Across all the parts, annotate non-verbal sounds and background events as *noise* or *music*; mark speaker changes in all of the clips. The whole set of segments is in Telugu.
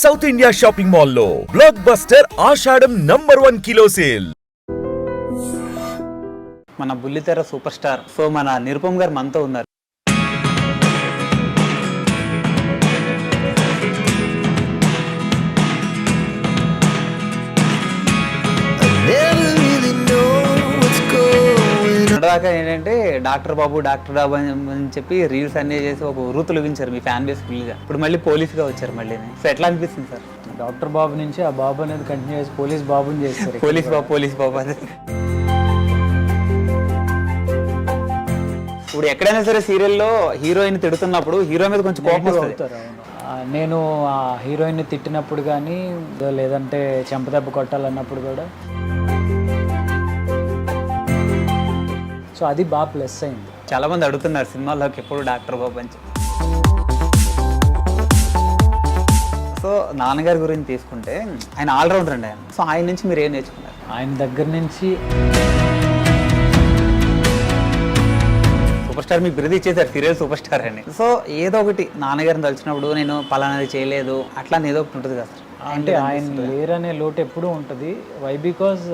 Speaker 1: సౌత్ ఇండియా షాపింగ్ మాల్లో blockbuster Ashadham number one kilo sale
Speaker 2: మన బుల్లితెర సూపర్ స్టార్ సో మన నిరుపమ్ గారు మనతో ఉన్నారు. ఇప్పటిదాకా ఏంటంటే డాక్టర్ బాబు డాక్టర్ బాబు అని అని చెప్పి రీల్స్ అన్ని చేసి ఒక ఉరుతులు తొలగించారు మీ ఫ్యాన్ బేస్ ఫుల్గా ఇప్పుడు మళ్ళీ పోలీస్గా వచ్చారు మళ్ళీ. సో ఎట్లా అనిపిస్తుంది సార్?
Speaker 3: డాక్టర్ బాబు నుంచి ఆ బాబు అనేది కంటిన్యూ చేసి పోలీస్ బాబుని చేస్తారు.
Speaker 2: పోలీస్ బాబు పోలీస్ బాబు అది. ఇప్పుడు ఎక్కడైనా సరే సీరియల్లో హీరోయిన్ తిడుతున్నప్పుడు హీరో మీద కొంచెం కోపం వస్తుంది.
Speaker 3: అవుతారు నేను ఆ హీరోయిన్ని తిట్టినప్పుడు కానీ లేదంటే చెంపదెబ్బ కొట్టాలన్నప్పుడు కూడా సో అది బాగా ప్లస్ అయింది.
Speaker 2: చాలా మంది అడుగుతున్నారు సినిమాల్లోకి ఎప్పుడు డాక్టర్ బాబు అని సో నాన్నగారి గురించి తీసుకుంటే ఆయన ఆల్రౌండర్ అండి ఆయన. సో ఆయన నుంచి మీరు ఏం నేర్చుకున్నారు?
Speaker 3: ఆయన దగ్గర నుంచి
Speaker 2: సూపర్ స్టార్ మీకు బిరుదు ఇచ్చేసారు సీరియల్ సూపర్ స్టార్ అని. సో ఏదో ఒకటి నాన్నగారిని తలిచినప్పుడు నేను పలానాది చేయలేదు అట్లా ఏదో ఒకటి ఉంటుంది కదా సార్.
Speaker 3: అంటే ఆయన లేరనే లోటు ఎప్పుడూ ఉంటుంది. వై బికాజ్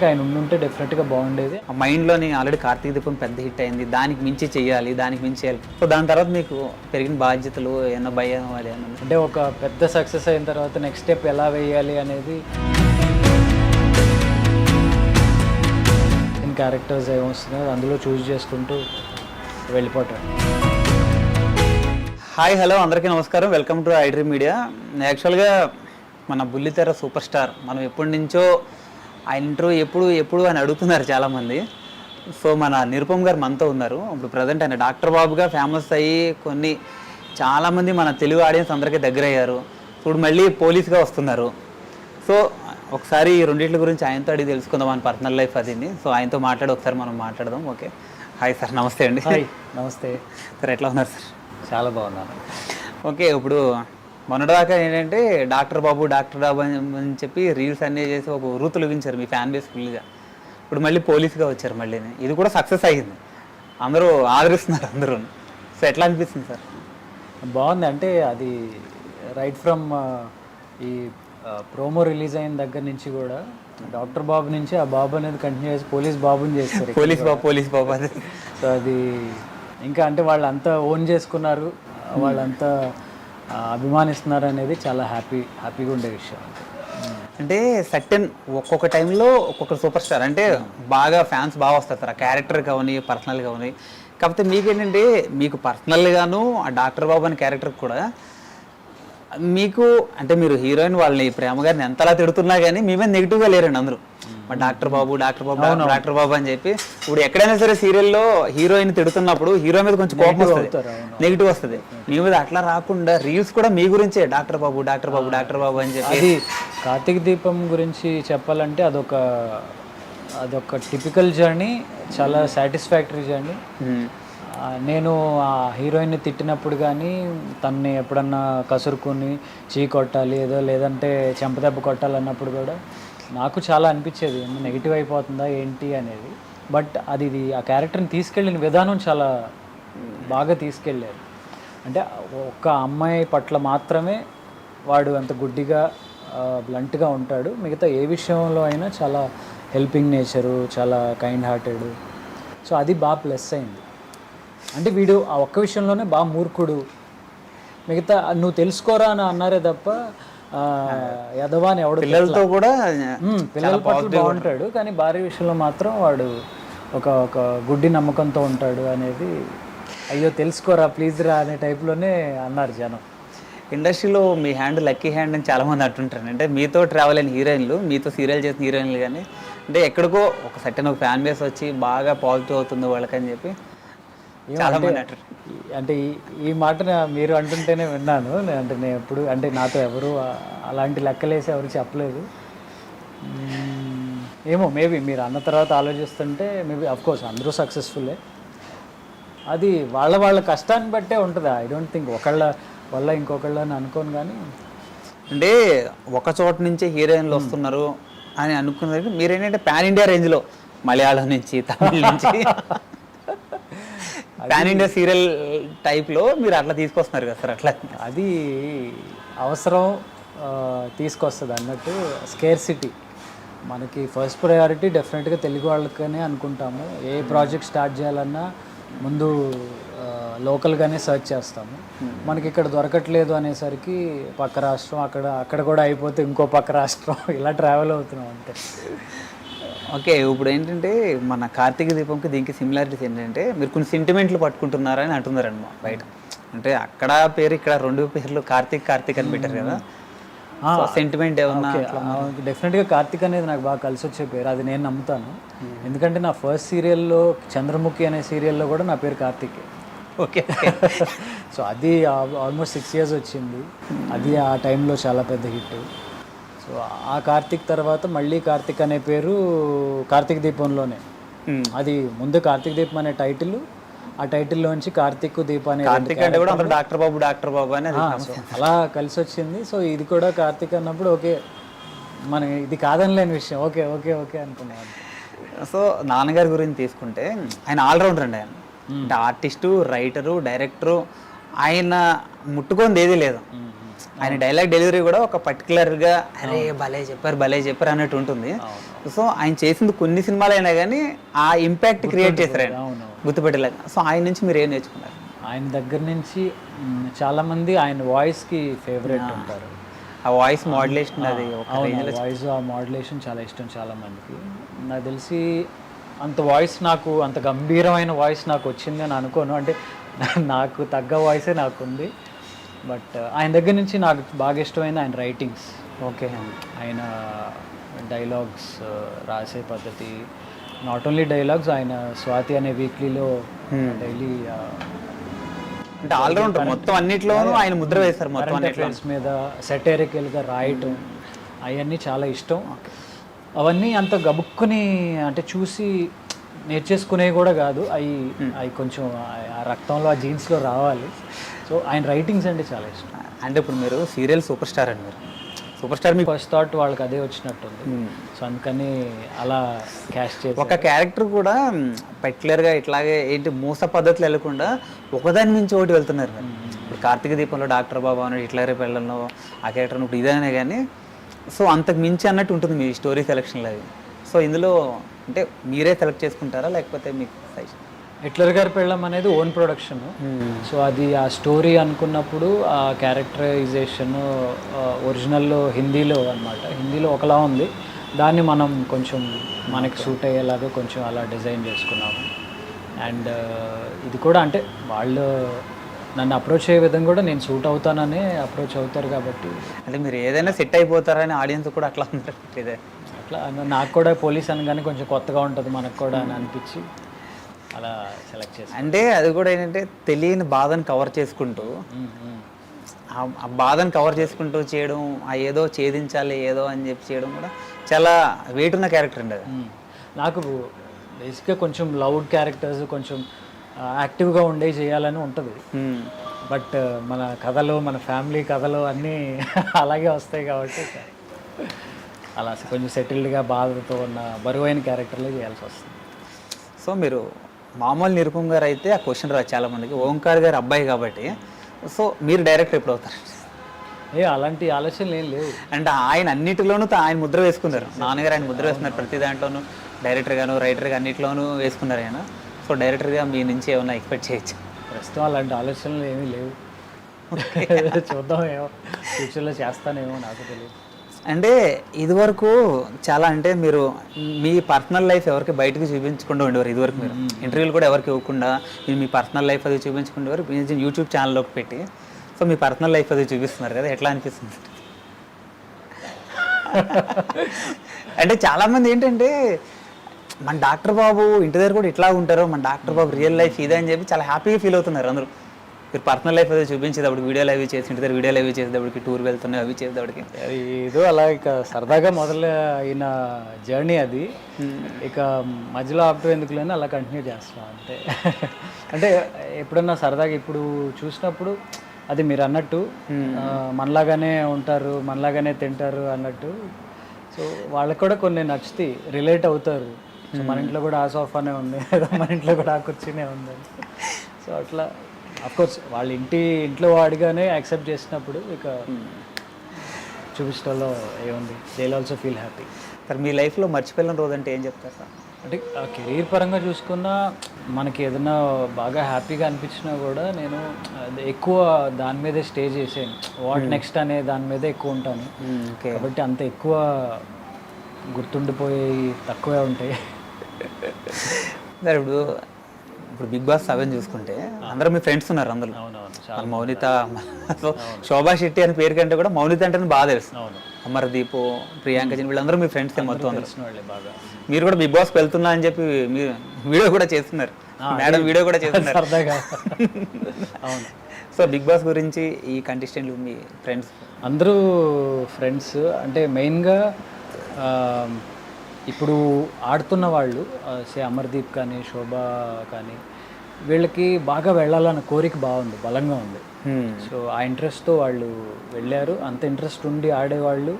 Speaker 3: అందుకే ఆయన ఉండుంటే డెఫినెట్గా బాగుండేది.
Speaker 2: ఆ మైండ్లోని ఆల్రెడీ కార్తీక దీపం పెద్ద హిట్ అయింది. దానికి మించి చేయాలి దానికి మించి చేయాలి. సో దాని తర్వాత మీకు పెరిగిన బాధ్యతలు ఏమన్నా భయం అది ఏమన్నా
Speaker 3: అంటే ఒక పెద్ద సక్సెస్ అయిన తర్వాత నెక్స్ట్ స్టెప్ ఎలా వేయాలి అనేది ఇన్ క్యారెక్టర్స్ ఏమొస్తున్నాయో అందులో చూస్ చేసుకుంటూ వెళ్ళిపోతాడు.
Speaker 2: హాయ్ హలో అందరికీ నమస్కారం. వెల్కమ్ టు ఐడ్రీ మీడియా యాక్చువల్గా మన బుల్లితెర సూపర్ స్టార్ మనం ఎప్పటి నుంచో ఆయన ఇంటర్వ్యూ ఎప్పుడు ఎప్పుడు అని అడుగుతున్నారు చాలామంది. సో మన నిరుపమ్ గారు మనతో ఉన్నారు. ఇప్పుడు ప్రజెంట్ ఆయన డాక్టర్ బాబుగా ఫేమస్ అయ్యి కొన్ని చాలామంది మన తెలుగు ఆడియన్స్ అందరికీ దగ్గర అయ్యారు ఇప్పుడు మళ్ళీ పోలీస్గా వస్తున్నారు. సో ఒకసారి ఈ రెండింటి గురించి ఆయనతో అడిగి తెలుసుకుందాం మన పర్సనల్ లైఫ్ అదింది సో ఆయనతో మాట్లాడి ఒకసారి మనం మాట్లాడదాం. ఓకే. హాయ్ సార్ నమస్తే అండి.
Speaker 3: నమస్తే.
Speaker 2: సార్ ఎట్లా ఉన్నారు సార్?
Speaker 3: చాలా బాగున్నాను.
Speaker 2: ఓకే ఇప్పుడు మొన్నటిదాకా ఏంటంటే డాక్టర్ బాబు డాక్టర్ బాబు అని అని చెప్పి రీల్స్ అన్నీ చేసి ఒక ఉరుతులు తొలగించారు మీ ఫ్యాన్ బేస్ ఫుల్గా ఇప్పుడు మళ్ళీ పోలీస్గా వచ్చారు మళ్ళీ. ఇది కూడా సక్సెస్ అయ్యింది. అందరూ ఆదరిస్తున్నారు అందరూ సో ఎట్లా అనిపిస్తుంది సార్?
Speaker 3: బాగుంది. అంటే అది రైట్ ఫ్రమ్ ఈ ప్రోమో రిలీజ్ అయిన దగ్గర నుంచి కూడా డాక్టర్ బాబు నుంచి ఆ బాబు అనేది కంటిన్యూ చేసి పోలీస్ బాబుని చేస్తారు.
Speaker 2: పోలీస్ బాబు పోలీస్ బాబు అది.
Speaker 3: సో అది ఇంకా అంటే వాళ్ళంతా ఓన్ చేసుకున్నారు. వాళ్ళంతా అభిమానిస్తున్నారు అనేది చాలా హ్యాపీ హ్యాపీగా ఉండే విషయం
Speaker 2: అంటే సర్టెన్ ఒక్కొక్క టైంలో ఒక్కొక్క సూపర్ స్టార్ అంటే బాగా ఫ్యాన్స్ బాగా వస్తారు సార్ క్యారెక్టర్ కావని పర్సనల్ కావని కాకపోతే మీకేంటంటే మీకు పర్సనల్గాను ఆ డాక్టర్ బాబు అనే క్యారెక్టర్ కూడా మీకు అంటే మీరు హీరోయిన్ వాళ్ళని ప్రేమ గారిని ఎంతలా తిడుతున్నా కానీ మీ మీద నెగిటివ్గా లేరండి అందరూ. మా doctor Babu doctor Babu doctor Babu అని చెప్పి ఇప్పుడు ఎక్కడైనా సరే సీరియల్లో హీరోయిన్ తిడుతున్నప్పుడు హీరో మీద కొంచెం కోపం వస్తుంది. నెగిటివ్ వస్తుంది. మీ మీద అట్లా రాకుండా రీల్స్ కూడా మీ గురించే doctor Babu doctor Babu doctor Babu అని చెప్పి
Speaker 3: కార్తీక దీపం గురించి చెప్పాలంటే అదొక అదొక టిపికల్ జర్నీ చాలా సాటిస్ఫాక్టరీ జర్నీ
Speaker 2: ఉమ్.
Speaker 3: ఆ, నేను ఆ హీరోయిన్ని తిట్టినప్పుడు కానీ తన్ని ఎప్పుడన్నా కసురుకొని చీ కొట్టాలి ఏదో లేదంటే చెంపదెబ్బ కొట్టాలన్నప్పుడు కూడా నాకు చాలా అనిపించేది నెగిటివ్ అయిపోతుందా ఏంటి? అనేది. బట్ అది ఇది ఆ క్యారెక్టర్ని తీసుకెళ్ళిన విధానం చాలా బాగా తీసుకెళ్ళారు. అంటే ఒక్క అమ్మాయి పట్ల మాత్రమే వాడు అంత గుడ్డిగా బ్లంట్గా ఉంటాడు. మిగతా ఏ విషయంలో అయినా చాలా హెల్పింగ్ నేచరు చాలా కైండ్ హార్టెడ్. సో అది బాగా ప్లస్ అయింది. అంటే వీడు ఆ ఒక్క విషయంలోనే బాగా మూర్ఖుడు. మిగతా నువ్వు తెలుసుకోరా అని అన్నారే తప్ప ఆ, యదవా అని ఎవడు
Speaker 2: పిల్లలతో కూడా
Speaker 3: పిల్లల పట్ల బాగుంటాడు కానీ భార్య విషయంలో మాత్రం వాడు ఒక ఒక గుడ్డి నమ్మకంతో ఉంటాడు అనేది అయ్యో తెలుసుకోరా ప్లీజ్ రా అనే టైప్లోనే అన్నారు జనం.
Speaker 2: ఇండస్ట్రీలో మీ హ్యాండ్ లక్కీ హ్యాండ్ అని చాలా మంది అంటుంటారు. అంటే మీతో ట్రావెల్ అయిన హీరోయిన్లు మీతో సీరియల్ చేసిన హీరోయిన్లు కానీ అంటే ఎక్కడికో ఒక సర్టెన్ ఒక ఫ్యాన్ బేస్ వచ్చి బాగా పాజిటివ్ అవుతుంది వాళ్ళకని చెప్పి చాలా మంది అంటారు.
Speaker 3: ఈ- అంటే ఈ ఈ మాట మీరు అంటుంటేనే విన్నాను. అంటే నేను ఎప్పుడు అంటే నాతో ఎవరు అలాంటి లెక్కలేసి ఎవరు చెప్పలేదు. ఏమో మేబీ మీరు అన్న తర్వాత ఆలోచిస్తుంటే మేబీ కోర్స్ అందరూ సక్సెస్ఫుల్లే అది వాళ్ళ వాళ్ళ కష్టాన్ని బట్టే ఉంటుంది. ఐ డోంట్ థింక్ ఒకళ్ళ వల్ల ఇంకొకళ్ళ అని అనుకోను కానీ
Speaker 2: అంటే ఒక చోట నుంచే హీరోయిన్లు వస్తున్నారు అని అనుకున్నది మీరేంటంటే పాన్ ఇండియా రేంజ్లో మలయాళం నుంచి తమిళ నుంచి. *laughs* పాన్ ఇండియా సీరియల్ టైప్లో మీరు అట్లా తీసుకొస్తున్నారు కదా సార్ అట్లా?
Speaker 3: అది అవసరం తీసుకొస్తుంది అన్నట్టు స్కేర్ సిటీ మనకి ఫస్ట్ ప్రయారిటీ డెఫినెట్గా తెలుగు వాళ్ళకనే అనుకుంటాము. ఏ ప్రాజెక్ట్ స్టార్ట్ చేయాలన్నా ముందు లోకల్గానే సెర్చ్ చేస్తాము. మనకి ఇక్కడ దొరకట్లేదు అనేసరికి పక్క రాష్ట్రం అక్కడ అక్కడ కూడా అయిపోతే ఇంకో పక్క రాష్ట్రం *laughs* ఇలా ట్రావెల్ అవుతున్నాం అంతే.
Speaker 2: ఓకే ఇప్పుడు ఏంటంటే మన కార్తీక దీపంకి దీనికి సిమిలారిటీస్ ఏంటంటే మీరు కొన్ని సెంటిమెంట్లు పట్టుకుంటున్నారని అంటున్నారండి మా బయట. అంటే అక్కడ పేరు ఇక్కడ రెండు పేర్లు కార్తీక్ కార్తీక్ అని పెట్టారు కదా. సెంటిమెంట్ ఏమన్నా
Speaker 3: డెఫినెట్గా కార్తిక్ అనేది నాకు బాగా కలిసి వచ్చే పేరు. అది నేను నమ్ముతాను. ఎందుకంటే నా ఫస్ట్ సీరియల్లో చంద్రముఖి అనే సీరియల్లో కూడా నా పేరు కార్తిక్.
Speaker 2: ఓకే
Speaker 3: సో అది ఆల్మోస్ట్ సిక్స్ ఇయర్స్ వచ్చింది. అది ఆ టైంలో చాలా పెద్ద హిట్ సో ఆ కార్తిక్ తర్వాత మళ్ళీ కార్తిక్ అనే పేరు కార్తీక దీపంలోనే. అది ముందు కార్తీక దీపం అనే టైటిల్ ఆ టైటిల్లోంచి కార్తీక్ దీప అనే రెండు
Speaker 2: కార్తీక్ అంటే కూడా డాక్టర్ బాబు డాక్టర్ బాబు అని
Speaker 3: అలా కలిసి వచ్చింది. సో ఇది కూడా కార్తీక్ అన్నప్పుడు ఓకే మన ఇది కాదనిలేని విషయం. ఓకే ఓకే ఓకే అనుకున్నాను
Speaker 2: సో నాన్నగారి గురించి తీసుకుంటే ఆయన ఆల్రౌండర్ అండి ఆయన. అంటే ఆర్టిస్టు రైటరు డైరెక్టరు ఆయన ముట్టుకుంది ఏది లేదు. ఆయన డైలాగ్ డెలివరీ కూడా ఒక పర్టికులర్గా అరే భలే చెప్పారు భలే చెప్పారు అన్నట్టు ఉంటుంది. సో ఆయన చేసింది కొన్ని సినిమాలు అయినా కానీ ఆ ఇంపాక్ట్ క్రియేట్ చేశారు ఆయన.
Speaker 3: అవును.
Speaker 2: గుర్తుపెట్టేలాగా. సో ఆయన నుంచి మీరు ఏం నేర్చుకున్నారు?
Speaker 3: ఆయన దగ్గర నుంచి చాలా మంది ఆయన వాయిస్కి ఫేవరెట్ ఉంటారు.
Speaker 2: ఆ వాయిస్ మోడ్యులేషన్ అది
Speaker 3: వాయిస్ ఆ మాడ్యులేషన్ చాలా ఇష్టం చాలా మందికి నాకు తెలిసి అంత వాయిస్ నాకు అంత గంభీరమైన వాయిస్ నాకు వచ్చింది అని అనుకోను. అంటే *laughs* నాకు తగ్గ వాయిసే నాకు ఉంది బట్ ఆయన దగ్గర నుంచి నాకు బాగా ఇష్టమైన ఆయన రైటింగ్స్
Speaker 2: ఓకే.
Speaker 3: ఆయన డైలాగ్స్ రాసే పద్ధతి నాట్ ఓన్లీ డైలాగ్స్ ఆయన స్వాతి అనే వీక్లీలో డైలీ
Speaker 2: అంటే ఆల్రౌండర్ మొత్తం అన్నిట్లోనూ ఆయన ముద్ర వేశారు మొత్తం
Speaker 3: కరెంట్
Speaker 2: అన్నిట్లో
Speaker 3: అఫైర్స్ మీద సెటరికల్గా రాయటం అవన్నీ చాలా ఇష్టం. అవన్నీ అంత గబుక్కుని అంటే చూసి నేర్చేసుకునేవి కూడా కాదు. అవి అవి కొంచెం ఆ- ఆ రక్తంలో ఆ జీన్స్లో రావాలి. సో ఆయన రైటింగ్స్ అంటే చాలా ఇష్టం.
Speaker 2: అంటే ఇప్పుడు మీరు సీరియల్ సూపర్ స్టార్ అండి మీరు. సూపర్ స్టార్ మీకు
Speaker 3: ఫస్ట్ థాట్ వాళ్ళకి అదే వచ్చినట్టుంది. సో అందుకని అలా క్యాష్ చేసి
Speaker 2: ఒక క్యారెక్టర్ కూడా పర్టికులర్గా ఇట్లాగే ఏంటి మూస పద్ధతులు వెళ్ళకుండా ఒకదాని మించి ఒకటి వెళ్తున్నారు మీరు. ఇప్పుడు కార్తీక దీపంలో డాక్టర్ బాబా అని ఇట్లాగే పిల్లల్లో ఆ క్యారెక్టర్ ఇప్పుడు ఇదనే కానీ సో అంతకు మించి అన్నట్టు ఉంటుంది మీ స్టోరీ సెలక్షన్లో అది సో ఇందులో అంటే మీరే సెలెక్ట్ చేసుకుంటారా లేకపోతే మీకు సజెషన్
Speaker 3: హిట్లర్ గారి పెళ్ళం అనేది ఓన్ ప్రొడక్షన్. సో అది ఆ స్టోరీ అనుకున్నప్పుడు ఆ క్యారెక్టరైజేషన్ ఒరిజినల్లో హిందీలో అన్నమాట. హిందీలో ఒకలా ఉంది. దాన్ని మనం కొంచెం మనకి సూట్ అయ్యేలాగా కొంచెం అలా డిజైన్ చేసుకున్నాము. అండ్ ఇది కూడా అంటే వాళ్ళు నన్ను అప్రోచ్ అయ్యే విధంగా కూడా నేను సూట్ అవుతాననే అప్రోచ్ అవుతారు కాబట్టి.
Speaker 2: అంటే మీరు ఏదైనా సెట్ అయిపోతారని ఆడియన్స్ కూడా అట్లా ఉంటారు ఇదే.
Speaker 3: అట్లా నాకు కూడా పోలీస్ అనగానే కొంచెం కొత్తగా ఉంటుంది మనకు కూడా అని అనిపించి. అలా సెలెక్ట్ చేశాను
Speaker 2: అంటే అది కూడా ఏంటంటే తెలియని బాధను కవర్ చేసుకుంటూ ఆ- బాధను కవర్ చేసుకుంటూ చేయడం ఆ ఏదో ఛేదించాలి ఏదో అని చెప్పి చేయడం కూడా చాలా వెయిట్ ఉన్న క్యారెక్టర్ అండి అది.
Speaker 3: నాకు బేసిక్గా కొంచెం లౌడ్ క్యారెక్టర్స్ కొంచెం యాక్టివ్గా ఉండే చేయాలని ఉంటుంది. బట్ మన కథలు మన ఫ్యామిలీ కథలు అన్నీ *laughs* అలాగే వస్తాయి కాబట్టి అలా కొంచెం సెటిల్డ్గా బాధతో ఉన్న బరువైన క్యారెక్టర్లే చేయాల్సి వస్తుంది.
Speaker 2: సో మీరు మామూలు నిరుపం గారు అయితే ఆ క్వశ్చన్ రాదు చాలా మందికి. ఓంకార్ గారు అబ్బాయి కాబట్టి. సో మీరు డైరెక్టర్ ఎప్పుడు అవుతారు
Speaker 3: ఏ అలాంటి ఆలోచనలు ఏం లేవు.
Speaker 2: అంటే ఆయన అన్నిటిలోనూ ఆయన ముద్ర వేసుకున్నారు. నాన్నగారు ఆయన ముద్ర వేసుకున్నారు. ప్రతి దాంట్లోనూ డైరెక్టర్ గాను రైటర్ అన్నిటిలోనూ వేసుకున్నారు ఆయన. సో డైరెక్టర్గా మీ నుంచి ఏమైనా ఎక్స్పెక్ట్ చేయొచ్చు?
Speaker 3: ప్రస్తుతం అలాంటి ఆలోచనలు ఏమీ లేవు. *laughs* చూద్దాం ఏమో. ఫ్యూచర్లో చేస్తానేమో నాకు తెలియదు.
Speaker 2: అంటే ఇదివరకు చాలా అంటే మీరు మీ పర్సనల్ లైఫ్ ఎవరికి బయటకు చూపించకుండా ఉండేవారు ఇదివరకు మీరు. ఇంటర్వ్యూలు కూడా ఎవరికి ఇవ్వకుండా మీరు మీ పర్సనల్ లైఫ్ అది చూపించుకునేవారు మీరు యూట్యూబ్ ఛానల్లోకి పెట్టి. సో మీ పర్సనల్ లైఫ్ అది చూపిస్తున్నారు కదా ఎట్లా అనిపిస్తుంది? అంటే చాలామంది ఏంటంటే మన డాక్టర్ బాబు ఇంటి దగ్గర కూడా ఇట్లా ఉంటారు మన డాక్టర్ బాబు రియల్ లైఫ్ ఇదే అని చెప్పి చాలా హ్యాపీగా ఫీల్ అవుతున్నారు అందరూ. మీరు పర్సనల్ లైఫ్ అది చూపించేటప్పుడు వీడియోలు అవి చేసి ఇంటి దగ్గర వీడియోలు అవి చేసేటప్పటికి టూర్ వెళ్తున్నాయి అవి చేసేటప్పటికి.
Speaker 3: ఏదో అలా ఇక సరదాగా మొదలు అయిన జర్నీ అది ఇక మధ్యలో ఆపటం ఎందుకులేని అలా కంటిన్యూ చేస్తాం అంతే. *laughs* అంటే ఎప్పుడన్నా సరదాగా ఇప్పుడు చూసినప్పుడు అది మీరు అన్నట్టు ఆ, మనలాగానే ఉంటారు మనలాగానే తింటారు అన్నట్టు. సో వాళ్ళకి కూడా కొన్ని నచ్చుతాయి రిలేట్ అవుతారు. సో మన ఇంట్లో కూడా ఆ సోఫానే ఉంది *laughs* మన ఇంట్లో కూడా ఆ కుర్చీనే ఉంది సో అట్లా కోర్స్ వాళ్ళ ఇంటి ఇంట్లో వాడిగానే యాక్సెప్ట్ చేసినప్పుడు ఇక చూపించడంలో ఏముంది? They also feel happy
Speaker 2: sir మీ లైఫ్లో మర్చిపోయిన రోజు అంటే ఏం చెప్తారు? సార్
Speaker 3: అంటే ఆ కెరీర్ పరంగా చూసుకున్నా మనకి ఏదైనా బాగా హ్యాపీగా అనిపించినా కూడా నేను ఎక్కువ దాని మీదే స్టే చేసాను వాట్ నెక్స్ట్ అనే దాని మీదే ఎక్కువ ఉంటాను.
Speaker 2: ఓకే
Speaker 3: కాబట్టి అంత ఎక్కువ గుర్తుండిపోయేవి తక్కువే ఉంటాయి. *laughs*
Speaker 2: సార్ ఇప్పుడు ఇప్పుడు బిగ్ బాస్ సెవెన్ చూసుకుంటే అందరూ మీ ఫ్రెండ్స్ ఉన్నారు మన మౌనిత సో శోభా శెట్టి అని పేరు కంటే కూడా మౌనిత అంటే బాగా తెలుసు.
Speaker 3: అవును.
Speaker 2: అమర్దీప్ ప్రియాంక జన్ వీళ్ళందరూ మీ ఫ్రెండ్స్ మొత్తం అందరూ
Speaker 3: తెలిసిన వాళ్ళే బాగా.
Speaker 2: మీరు కూడా బిగ్ బాస్కి వెళ్తున్నా అని చెప్పి మీరు వీడియో కూడా చేస్తున్నారు. మేడం వీడియో కూడా చేస్తున్నారు.
Speaker 3: సరదాగా. *laughs* అవును.
Speaker 2: సో బిగ్ బాస్ గురించి ఈ కంటెస్టెంట్లు మీ ఫ్రెండ్స్
Speaker 3: అందరూ ఫ్రెండ్స్ అంటే మెయిన్గా ఇప్పుడు ఆడుతున్న వాళ్ళు సే అమర్దీప్ కానీ శోభ కానీ వీళ్ళకి బాగా వెళ్ళాలన్న కోరిక బాగుంది బలంగా ఉంది. సో ఆ ఇంట్రెస్ట్తో వాళ్ళు వెళ్ళారు. అంత ఇంట్రెస్ట్ ఉండి ఆడేవాళ్ళు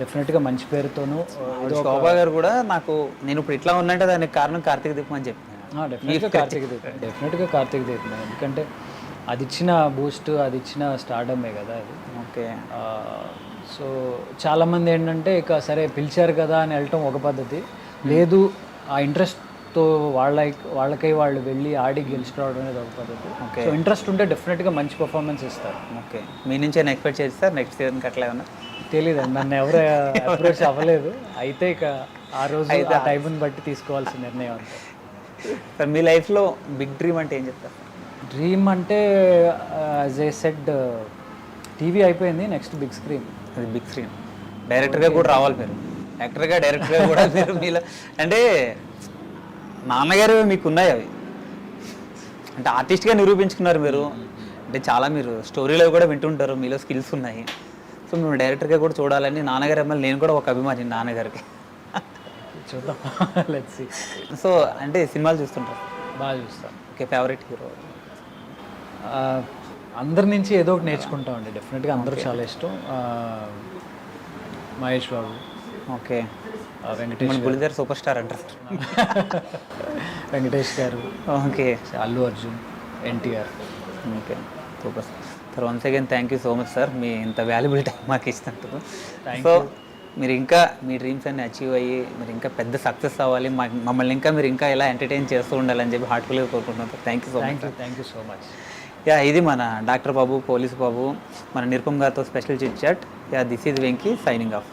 Speaker 3: డెఫినెట్గా మంచి పేరుతోనూ
Speaker 2: శోభా గారు కూడా నాకు నేను ఇప్పుడు ఇట్లా ఉన్నట్టే దానికి కారణం కార్తీక్ దీపం అని చెప్పాను
Speaker 3: డెఫినెట్గా కార్తీక్ దీపం. డెఫినెట్గా కార్తీక్ దీపం. ఎందుకంటే అది ఇచ్చిన బూస్ట్ అది ఇచ్చిన స్టార్డమే కదా అది.
Speaker 2: ఓకే.
Speaker 3: సో చాలామంది ఏంటంటే ఇక సరే పిలిచారు కదా అని వెళ్ళటం ఒక పద్ధతి. లేదు ఆ ఇంట్రెస్ట్తో వాళ్ళ వాళ్ళకై వాళ్ళు వెళ్ళి ఆడి గెలిచి రావడం అనేది ఒక పద్ధతి. సో ఇంట్రెస్ట్ ఉంటే డెఫినెట్గా మంచి పర్ఫార్మెన్స్ ఇస్తారు.
Speaker 2: ఓకే. మీ నుంచి ఏమైనా ఎక్స్పెక్ట్ చేస్తారు నెక్స్ట్ సీజన్కి అట్లా ఏమన్నా?
Speaker 3: తెలీదు. నన్ను ఎవరు *laughs* అప్రోచ్ అవ్వలేదు. అయితే ఇక ఆ రోజు ఆ టైంని బట్టి తీసుకోవాల్సిన నిర్ణయం అంతే.
Speaker 2: సార్ మీ లైఫ్లో బిగ్ డ్రీమ్ అంటే ఏం చెప్తారు?
Speaker 3: డ్రీమ్ అంటే యాజ్ ఏ సెడ్ టీవీ అయిపోయింది. Next big screen.
Speaker 2: అది బిగ్ స్క్రీన్. డైరెక్టర్గా కూడా రావాలి మీరు. యాక్టర్గా డైరెక్టర్గా కూడా మీరు మీలో అంటే నాన్నగారు మీకు ఉన్నాయి అవి. అంటే ఆర్టిస్ట్గా నిరూపించుకున్నారు మీరు. అంటే చాలా మీరు స్టోరీలో కూడా వింటుంటారు మీలో స్కిల్స్ ఉన్నాయి. సో మేము డైరెక్టర్గా కూడా చూడాలని నాన్నగారు ఎమ్మెల్యే నేను కూడా ఒక అభిమాని నాన్నగారికి.
Speaker 3: చూద్దాం.
Speaker 2: సో అంటే సినిమాలు చూస్తుంటారు.
Speaker 3: బాగా చూస్తాను
Speaker 2: ఓకే ఫేవరెట్ హీరో.
Speaker 3: అందరి నుంచి ఏదో ఒకటి నేర్చుకుంటామండి. డెఫినెట్గా అందరూ చాలా ఇష్టం. మహేష్ బాబు.
Speaker 2: ఓకే.
Speaker 3: వెంకటేష్
Speaker 2: బులిదర్ సూపర్ స్టార్ అంటారు.
Speaker 3: వెంకటేష్ గారు.
Speaker 2: Okay.
Speaker 3: Allu Arjun NTR.
Speaker 2: Okay. Super. Sir once again thank you so much sir. మీ ఇంత వాల్యుబుల్ టైం మాకు ఇచ్చినందుకు. సో మీరు ఇంకా మీ డ్రీమ్స్ అన్ని అచీవ్ అయ్యి మీరు ఇంకా పెద్ద సక్సెస్ అవ్వాలి. మా మమ్మల్ని ఇంకా మీరు ఇంకా ఇలా ఎంటర్టైన్ చేస్తూ ఉండాలని చెప్పి హార్ట్ఫుల్గా కోరుకుంటున్నాను sir. Thank you so much
Speaker 3: thank you so much
Speaker 2: yeah ఇది మన డాక్టర్ బాబు పోలీస్ బాబు మన నిరుపమ్ గారితో special chit chat yeah this is Venky signing off